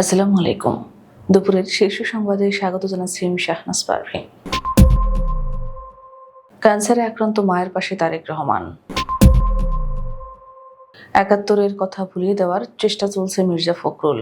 আসসালামু আলাইকুম। দুপুরের শীর্ষ সংবাদে স্বাগত জানাচ্ছি আমি শাহনাজ পারভিন ক্যান্সারে আক্রান্ত মায়ের পাশে তারেক রহমান। একাত্তরের কথা ভুলিয়ে দেওয়ার চেষ্টা চলছে মির্জা ফখরুল।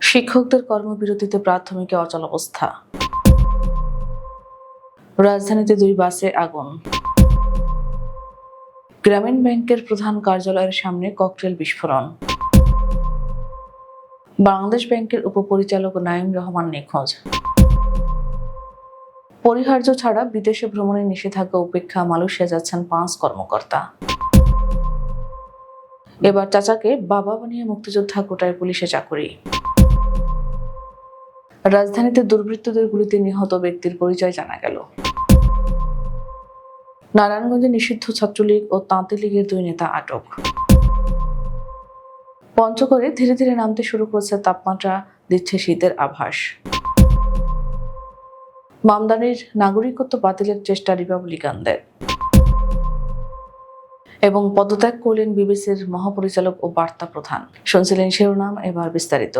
শিক্ষকদের কর্মবিরতিতে প্রাথমিকে অচল অবস্থা। রাজধানীতে দুই বাসে আগুন। গ্রামীণ ব্যাংকের প্রধান কার্যালয়ের সামনে ককটেল বিস্ফোরণ। বাংলাদেশ ব্যাংকের উপপরিচালক নাইম রহমান নিখোঁজ। পরিহার্য ছাড়া বিদেশে ভ্রমণের নিষেধাজ্ঞা উপেক্ষা মালয়েশিয়া যাচ্ছেন পাঁচ কর্মকর্তা। এবার চাচাকে বাবা বানিয়ে মুক্তিযোদ্ধা কোটায় পুলিশে চাকুরি। রাজধানীতে দুর্বৃত্তদের গুলিতে নিহত ব্যক্তির পরিচয় জানা গেল। নারায়ণগঞ্জে নিষিদ্ধ ছাত্রলীগ ও তাঁতি লীগের দুই নেতা আটক। পঞ্চগড়ে ধীরে ধীরে নামতে শুরু করছে তাপমাত্রা দিচ্ছে শীতের আভাস। মামদানির নাগরিকত্ব বাতিলের চেষ্টা রিপাবলিকানদের। এবং পদত্যাগ করলেন বিবিসির মহাপরিচালক ও বার্তা প্রধান। শুনছিলেন শিরোনাম এবার বিস্তারিত।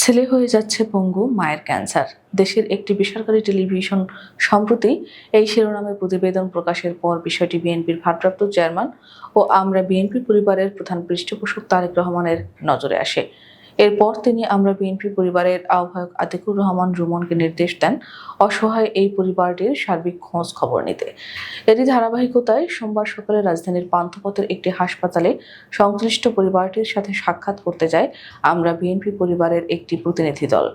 ছেলে হয়ে যাচ্ছে পঙ্গু মায়ের ক্যান্সার। দেশের একটি বেসরকারি টেলিভিশন সম্প্রতি এই শিরোনামে প্রতিবেদন প্রকাশের পর বিষয়টি বিএনপির ভারপ্রাপ্ত চেয়ারম্যান ও আমরা বিএনপি পরিবারের প্রধান পৃষ্ঠপোষক তারেক রহমানের নজরে আসে। এরপর তিনি আমরা বিএনপি পরিবারের আহ্বায়ক আতিকুর রহমান রুমনকে নির্দেশ দেন অসহায় এই পরিবারটির সার্বিক খোঁজ খবর নিতে। এরই ধারাবাহিকতায় সোমবার সকালে রাজধানীর পান্থপথের একটি হাসপাতালে সংশ্লিষ্ট পরিবারটির সাথে সাক্ষাৎ করতে যায় আমরা বিএনপি পরিবারের একটি প্রতিনিধি দল।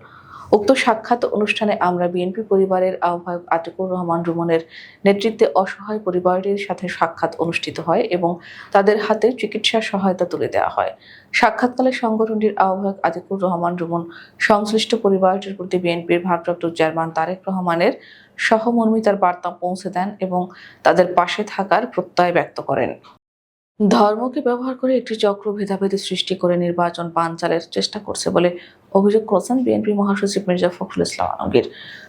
উক্ত সাক্ষাৎ অনুষ্ঠানে আমরা বিএনপি পরিবারের আহ্বায়ক আতিকুর রহমান রুমনের নেতৃত্বে অসহায় পরিবারটির সাথে সাক্ষাৎ অনুষ্ঠিত হয় এবং তাদের হাতে চিকিৎসা সহায়তা তুলে দেওয়া হয়। সাক্ষাৎকালে সংগঠনটির আহ্বায়ক আতিকুর রহমান রুমন সংশ্লিষ্ট পরিবারটির প্রতি বিএনপির ভারপ্রাপ্ত চেয়ারম্যান তারেক রহমানের সহমর্মিতার বার্তা পৌঁছে দেন এবং তাদের পাশে থাকার প্রত্যয় ব্যক্ত করেন। ধর্মকে ব্যবহার করে একটি চক্র ভেদাভেদ সৃষ্টি করে নির্বাচন পাঞ্চালের চেষ্টা করছে বলে অভিযোগ করেছেন বিএনপি মহাসচিব মির্জা ফখরুল ইসলাম আলমগীর।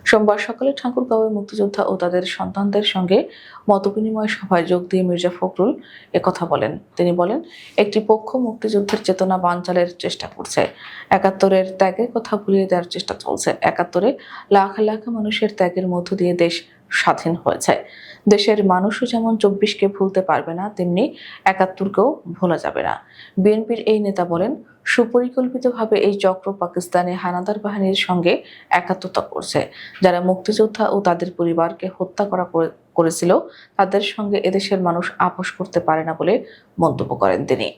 সোমবার সকালে ঠাকুরগাঁওয়ে মুক্তিযোদ্ধা ও তাদের সন্তানদের সঙ্গে মতবিনিময় সভায় যোগ দিয়ে মির্জা ফখরুল একথা বলেন। তিনি বলেন, একটি পক্ষ মুক্তিযুদ্ধের চেতনা বানচালের চেষ্টা করছে। একাত্তরের ত্যাগের কথা ভুলিয়ে দেওয়ার চেষ্টা চলছে। একাত্তরে লাখ লাখ মানুষের ত্যাগের মধ্য দিয়ে দেশ স্বাধীন হয়েছে। দেশের মানুষও যেমন চব্বিশকে ভুলতে পারবে না, তেমনি একাত্তরকেও ভোলা যাবে না। বিএনপির এই নেতা বলেন, সুপরিকল্পিতভাবে এই চক্র পাকিস্তানে হানাদার বাহিনীর সঙ্গে একাত্মতা করছে। যারা মুক্তিযোদ্ধা ও তাদের পরিবারকে হত্যা করা করে- করেছিল, তাদের সঙ্গে এদেশের মানুষ আপোষ করতে পারে না বলে মন্তব্য করেন তিনি।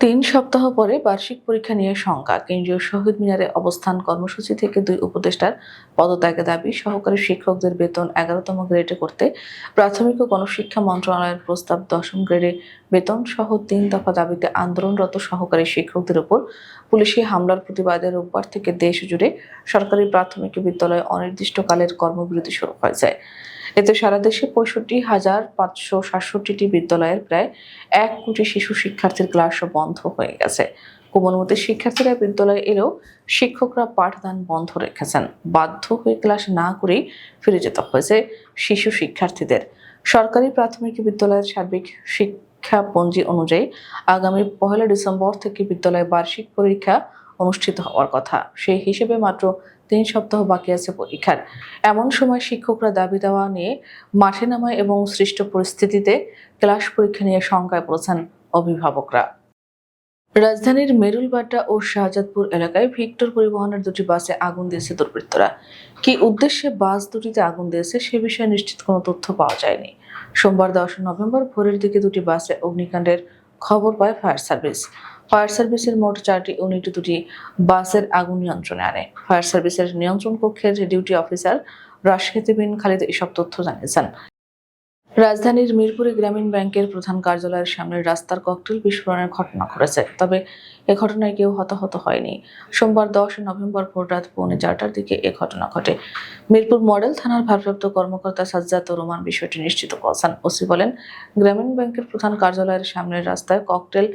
তিন সপ্তাহ পরে বার্ষিক পরীক্ষা নিয়ে শঙ্কা। কেন্দ্রীয় শহীদ মিনারে অবস্থান কর্মসূচি থেকে দুই উপদেষ্টার পদত্যাগের দাবি, সহকারী শিক্ষকদের বেতন এগারোতম গ্রেডে করতে প্রাথমিক ও গণশিক্ষা মন্ত্রণালয়ের প্রস্তাব দশম গ্রেডে বেতন সহ তিন দফা দাবিতে আন্দোলনরত সহকারী শিক্ষকদের উপর পুলিশি হামলার প্রতিবাদে রোববার থেকে দেশ জুড়ে সরকারি প্রাথমিক বিদ্যালয়ে অনির্দিষ্টকালের কর্মবিরতি শুরু হয়েছে। এতে সারা দেশে পঁয়ষট্টি হাজার পাঁচশো সাতষট্টিটি বিদ্যালয়ের প্রায় এক কোটি শিশু শিক্ষার্থীর ক্লাসও বন্ধ হয়ে গেছে। কোমলমতি শিক্ষার্থীরা বিদ্যালয়ে এলেও শিক্ষকরা পাঠদান বন্ধ রেখেছেন। বাধ্য হয়ে ক্লাস না করেই ফিরে যেতে হয়েছে শিশু শিক্ষার্থীদের। সরকারি প্রাথমিক বিদ্যালয়ের সার্বিক শিক্ষাপঞ্জি অনুযায়ী আগামী পহেলা ডিসেম্বর থেকে বিদ্যালয়ে বার্ষিক পরীক্ষা অনুষ্ঠিত হওয়ার কথা। সেই হিসেবে মাত্র তিন সপ্তাহ বাকি আছে পরীক্ষার। এমন সময় শিক্ষকরা দাবি দেওয়া নিয়ে মাঠে নামায় এবং সৃষ্ট পরিস্থিতিতে ক্লাস পরীক্ষা নিয়ে শঙ্কায় পড়েছেন অভিভাবকরা। রাজধানীর মেরুলবাড্ডা ও শাহজাদপুর এলাকায় ভিক্টর পরিবহনের দুটি বাসে আগুন দিয়েছে দুর্বৃত্তরা। কি উদ্দেশ্যে বাস দুটিতে আগুন দিয়েছে সে বিষয়ে নিশ্চিত কোনো তথ্য পাওয়া যায়নি। সোমবার দশ নভেম্বর ভোরের দিকে দুটি বাসে অগ্নিকাণ্ডের খবর পায় ফায়ার সার্ভিস। ফায়ার সার্ভিসের মোট চারটি ইউনিট দুটি বাসের আগুন নিয়ন্ত্রণে আনে। ফায়ার সার্ভিসের নিয়ন্ত্রণ কক্ষের ডিউটি অফিসার রাশেদ বিন খালিদ এসব তথ্য জানিয়েছেন। রাজধানীর মিরপুরে গ্রামীণ ব্যাংকের প্রধান কার্যালয়ের সামনে রাস্তার ককটেল বিস্ফোরণের ঘটনা ঘটেছে, তবে এ ঘটনায় কেউ হতাহত হয়নি। সোমবার দশ নভেম্বর ভোররাত পৌনে চারটার দিকে এ ঘটনা ঘটে। মিরপুর মডেল থানার ভারপ্রাপ্ত কর্মকর্তা সাজ্জাদ রোমান বিষয়টি নিশ্চিত করেছেন। ওসি বলেন, গ্রামীণ ব্যাংকের প্রধান কার্যালয়ের সামনের রাস্তায় ককটেল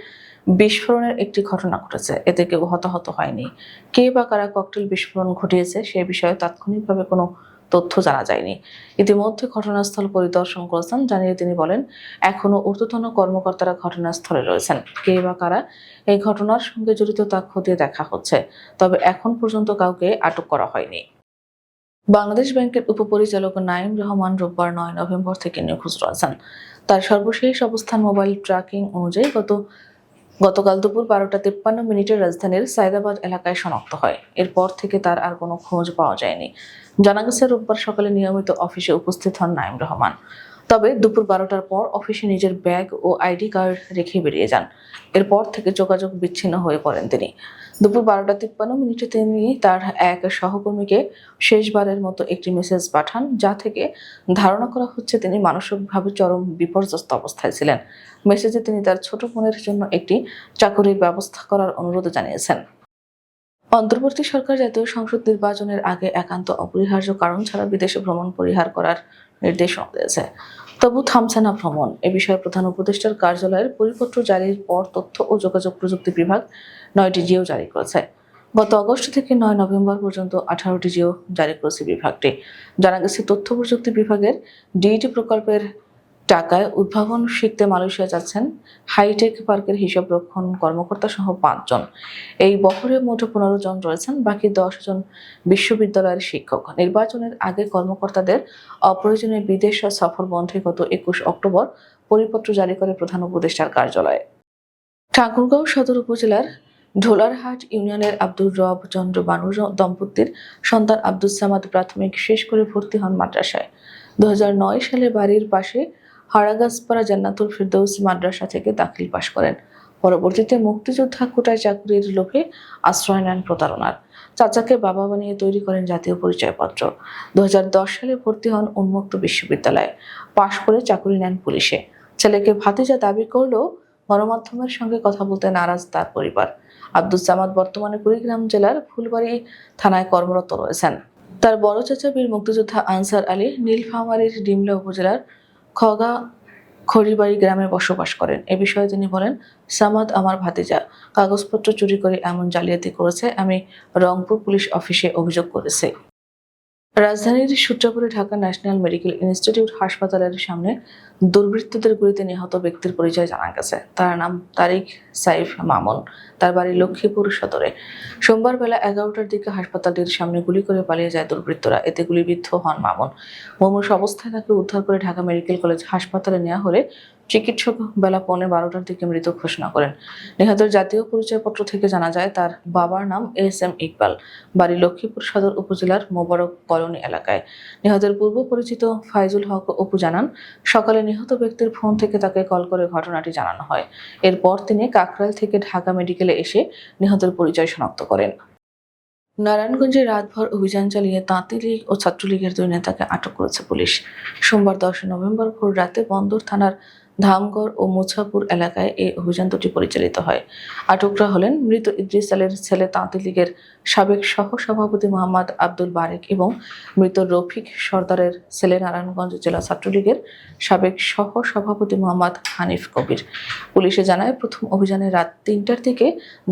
বিস্ফোরণের একটি ঘটনা ঘটেছে। এতে কেউ হতাহত হয়নি। কে বা কারা ককটেল বিস্ফোরণ ঘটিয়েছে সে বিষয়ে তাৎক্ষণিকভাবে কোনো তথ্য জানা যায়নি। ইতিমধ্যে ঘটনাস্থল পরিদর্শন করেছেন, জানিয়ে তিনি বলেন, এখনও ঊর্ধ্বতন কর্মকর্তারা ঘটনাস্থলে রয়েছেন। কে বা কারা এই ঘটনার সঙ্গে জড়িত তা খতিয়ে দেখা হচ্ছে, তবে এখন পর্যন্ত কাউকে আটক করা হয়নি। বাংলাদেশ ব্যাংকের উপপরিচালক নাইম রহমান রোববার নয় নভেম্বর থেকে নিখোঁজ রয়েছেন। তার সর্বশেষ অবস্থান মোবাইল ট্র্যাকিং অনুযায়ী গত গতকাল দুপুর বারোটা তেপ্পান্ন মিনিটে রাজধানীর সায়দাবাদ এলাকায় শনাক্ত হয়। এরপর থেকে তার আর কোনো খোঁজ পাওয়া যায়নি। জানা গেছে, রোববার সকালে নিয়মিত অফিসে উপস্থিত হন নাইম রহমান। তবে দুপুর বারোটার পর অফিসে নিজের ব্যাগ ও আইডি কার্ড রেখে বেরিয়ে যান। এরপর থেকে যোগাযোগ বিচ্ছিন্ন হয়ে পড়েন তিনি। দুপুর বারোটা তিপ্পান্ন মিনিটে তিনি তার এক সহকর্মীকে শেষবারের মতো একটি মেসেজ পাঠান, যা থেকে ধারণা করা হচ্ছে তিনি মানসিকভাবে চরম বিপর্যস্ত অবস্থায় ছিলেন। মেসেজে তিনি তার ছোট বোনের জন্য একটি চাকরির ব্যবস্থা করার অনুরোধ জানিয়েছেন। অন্তর্বর্তী সরকার জাতীয় সংসদ নির্বাচনের আগে একান্ত অপরিহার্য কারণ ছাড়া বিদেশে ভ্রমণ পরিহার করার নির্দেশনা দিয়েছে। তবু থামছে না ভ্রমণ। এ বিষয়ে প্রধান উপদেষ্টার কার্যালয়ের পরিপত্র জারির পর তথ্য ও যোগাযোগ প্রযুক্তি বিভাগ নয়টি জিও জারি করেছে। গত আগস্ট থেকে নয় নভেম্বর পর্যন্ত আঠারোটি জিও জারি করেছে বিভাগটি। জানা গেছে, তথ্য প্রযুক্তি বিভাগের ডিইটি প্রকল্পের টাকায় উদ্ভাবন শিখতে মালয়েশিয়া যাচ্ছেন হাইটেক পার্কের হিসাব রক্ষণ কর্মকর্তা সহ পাঁচজন। এই বছরে মোট পনেরো জন রয়েছেন, বাকি দশ জন বিশ্ববিদ্যালয়ের শিক্ষক। নির্বাচনের আগে কর্মকর্তাদের অপ্রয়োজনীয় বিদেশ সফর বন্ধে গত একুশ অক্টোবর পরিপত্র জারি করে প্রধান উপদেষ্টার কার্যালয়ে। ঠাকুরগাঁও সদর উপজেলার ঢোলারহাট ইউনিয়নের আব্দুর রব চন্দ্র বানু দম্পতির সন্তান আব্দুল সামাদ প্রাথমিক শেষ করে ভর্তি হন মাদ্রাসায়। দুহাজার নয় সালে বাড়ির পাশে হারাগাসপাড়া জান্নাতুল ফিরদৌস মাদ্রাসা থেকে দাখিল পাশ করেন। পরবর্তীতে মুক্তিযোদ্ধা কোটায় চাকরির লোভে আশ্রয় নেন প্রতারণার। চাচাকে বাবা বানিয়ে তৈরি করেন জাতীয় পরিচয়পত্র। দু হাজার দশ সালে ভর্তি হন উন্মুক্ত বিশ্ববিদ্যালয়ে। পাশ করে চাকরি নেন পুলিশে। ছেলেকে ভাতিজা দাবি করলেও গণমাধ্যমের সঙ্গে কথা বলতে নারাজ তার পরিবার। আব্দুল সামাদ বর্তমানে কুড়িগ্রাম জেলার ফুলবাড়ি থানায় কর্মরত রয়েছেন। তার বড় চাচা বীর মুক্তিযোদ্ধা আনসার আলী নীলফামারীর ডিমলা উপজেলার খগা খড়িবাড়ি গ্রামে বসবাস করেন। এ বিষয়ে তিনি বলেন, সামাদ আমার ভাতিজা, কাগজপত্র চুরি করে এমন জালিয়াতি করেছে, আমি রংপুর পুলিশ অফিসে অভিযোগ করেছি। রাজধানীর সূত্রাপুরে ঢাকা ন্যাশনাল মেডিকেল ইনস্টিটিউট হাসপাতালের সামনে দুর্বৃত্তদের গুলিতে নিহত ব্যক্তির পরিচয় জানা গেছে। তার নাম তারিক সাইফ মামুন। তার বাড়ি লক্ষ্মীপুর সদরে। সোমবার বেলা এগারোটার দিকে হাসপাতালটির সামনে গুলি করে পালিয়ে যায় দুর্বৃত্তরা। এতে গুলিবিদ্ধ হন মামুন। মুমূর্ষ অবস্থায় তাকে উদ্ধার করে ঢাকা মেডিকেল কলেজ হাসপাতালে নেওয়া হলে চিকিৎসক বেলা পৌনে বারোটার দিকে মৃত ঘোষণা করেন। নিহতের জাতীয় পরিচয়পত্র থেকে জানা যায়, তার বাবার নাম এস এম ইকবাল। বাড়ি লক্ষ্মীপুর সদর উপজেলার মোবারক কলোনি এলাকায়। নিহতের পূর্ব পরিচিত ফাইজুল হক অপু জানান, সকালে নিহত ব্যক্তির ফোন থেকে তাকে কল করে ঘটনাটি জানানো হয়। এরপর তিনি কাকরাইল থেকে ঢাকা মেডিকেলে এসে নিহতের পরিচয় শনাক্ত করেন। নারায়ণগঞ্জে রাতভর অভিযান চালিয়ে তাঁতি লীগ ও ছাত্রলীগের দুই নেতাকে আটক করেছে পুলিশ। সোমবার দশই নভেম্বর ভোর রাতে বন্দর থানার ধামগড় ও মুছাপুর এলাকায় এই অভিযান দুটি পরিচালিত হয়। আটকরা হলেন মৃত ইদ্রিস আলের ছেলে তাঁতি লীগের সাবেক সহ সভাপতি মোহাম্মদ আব্দুল বারেক এবং মৃত রফিক সর্দারের ছেলে নারায়ণগঞ্জ জেলা ছাত্রলীগের সাবেক সহ সভাপতি মোহাম্মদ হানিফ কবির। পুলিশে জানায়, প্রথম অভিযানে রাত তিনটার দিকে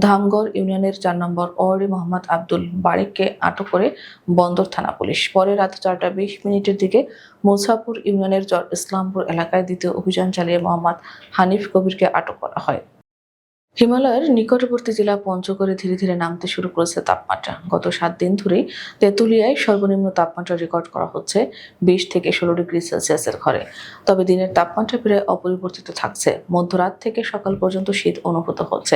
ধামগড় ইউনিয়নের চার নম্বর ওয়ার্ডে মোহাম্মদ আব্দুল বারেককে আটক করে বন্দর থানা পুলিশ। পরে রাত চারটা বিশ মিনিটের দিকে মুসাপুর ইউনিয়নের চর ইসলামপুর এলাকায় দ্বিতীয় অভিযান চালিয়ে মোহাম্মদ হানিফ কবিরকে আটক করা হয়। হিমালয়ের নিকটবর্তী জেলা পঞ্চগড়ে ধীরে ধীরে নামতে শুরু করেছে তাপমাত্রা। গত সাত দিন ধরেই তেঁতুলিয়ায় সর্বনিম্ন তাপমাত্রা রেকর্ড করা হচ্ছে বিশ থেকে ষোলো ডিগ্রি সেলসিয়াসের ঘরে। তবে দিনের তাপমাত্রা প্রায় অপরিবর্তিত থাকছে। মধ্যরাত থেকে সকাল পর্যন্ত শীত অনুভূত হচ্ছে।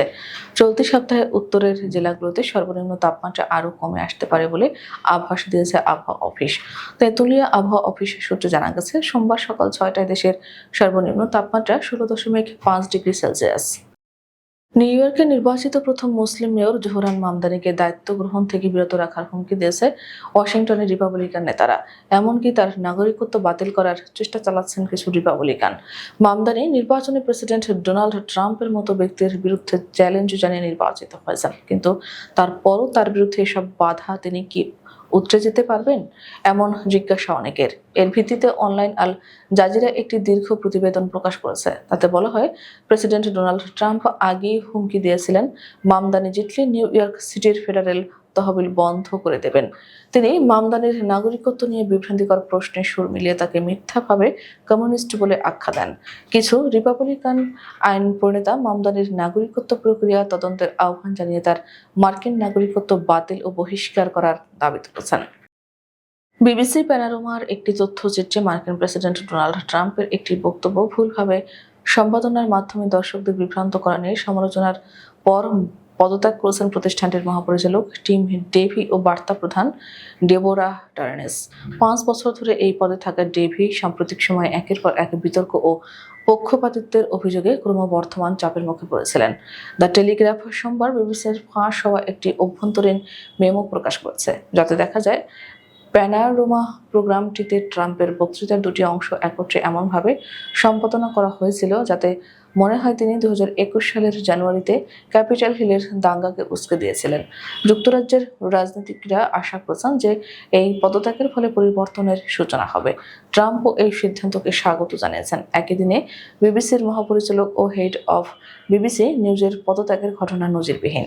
চলতি সপ্তাহে উত্তরের জেলাগুলোতে সর্বনিম্ন তাপমাত্রা আরও কমে আসতে পারে বলে আভাস দিয়েছে আবহাওয়া অফিস। তেঁতুলিয়া আবহাওয়া অফিস সূত্রে জানা গেছে, সোমবার সকাল ছয়টায় দেশের সর্বনিম্ন তাপমাত্রা ষোলো দশমিক পাঁচ ডিগ্রি সেলসিয়াস। নিউ ইয়র্কে নির্বাচিত প্রথম মুসলিম মেয়র জোহরান মামদানিকে দায়িত্ব গ্রহণ থেকে বিরত রাখার হুমকি দিয়েছে ওয়াশিংটনের রিপাবলিকান নেতারা। এমনকি তার নাগরিকত্ব বাতিল করার চেষ্টা চালাচ্ছেন কিছু রিপাবলিকান। মামদানি নির্বাচনে প্রেসিডেন্ট ডোনাল্ড ট্রাম্পের মতো ব্যক্তির বিরুদ্ধে চ্যালেঞ্জ জানিয়ে নির্বাচিত হয়েছেন। কিন্তু তারপরও তার বিরুদ্ধে এসব বাধা তিনি কি উতরে যেতে পারবেন? এমন জিজ্ঞাসা অনেকের। এর ভিত্তিতে অনলাইন আল জাজিরা একটি দীর্ঘ প্রতিবেদন প্রকাশ করেছে। তাতে বলা হয়, প্রেসিডেন্ট ডোনাল্ড ট্রাম্প আগেই হুমকি দিয়েছিলেন, মামদানি জিতলে নিউ ইয়র্ক সিটির ফেডারেল তহবিল বন্ধ করে দেবেন। তিনি মামদানির নাগরিকত্ব নিয়ে বিভ্রান্তিকর প্রশ্নে সুর মিলিয়ে তাকে মিথ্যাভাবে কমিউনিস্ট বলে আখ্যা দেন। কিছু রিপাবলিকান আইন প্রণেতা মামদানির নাগরিকত্ব প্রক্রিয়া তদন্তের আহ্বান জানিয়ে তার মার্কিন নাগরিকত্ব বাতিল ও বহিষ্কার করার দাবি তুলেছেন। বিবিসি প্যানারোমার একটি তথ্যচিত্রে মার্কিন প্রেসিডেন্ট ডোনাল্ড ট্রাম্পের একটি বক্তব্য ভুলভাবে সম্পাদনার মাধ্যমে দর্শকদের বিভ্রান্ত করা নিয়ে সমালোচনার পর পদত্যাগ করেছেন প্রতিষ্ঠানটির মহাপরিচালক টিম ডেভি ও বার্তা প্রধান ডেবোরা টার্নেস। পাঁচ বছর ধরে এই পদে থাকা ডেভি সাম্প্রতিক সময়ে একের পর এক বিতর্ক ও পক্ষপাতিত্বের অভিযোগে ক্রমবর্ধমান চাপের মুখে পড়েছিলেন। দ্য টেলিগ্রাফ সোমবার বিবিসির ফাঁস হওয়া একটি অভ্যন্তরীণ মেমো প্রকাশ করেছে, যাতে দেখা যায় প্যানারোমা প্রোগ্রামটিতে ট্রাম্পের বক্তৃতার দুটি অংশ একত্রে এমনভাবে সম্পাদনা করা হয়েছিল যাতে মনে হয় তিনি দু হাজার একুশ সালের জানুয়ারিতে ক্যাপিটাল হিলের দাঙ্গাকে উস্কে দিয়েছিলেন। যুক্তরাজ্যের রাজনীতিকরা আশা করছেন যে এই পদত্যাগের ফলে পরিবর্তনের সূচনা হবে। ট্রাম্পও এই সিদ্ধান্তকে স্বাগত জানিয়েছেন। একই দিনে বিবিসির মহাপরিচালক ও হেড অফ বিবিসি নিউজের পদত্যাগের ঘটনা নজিরবিহীন।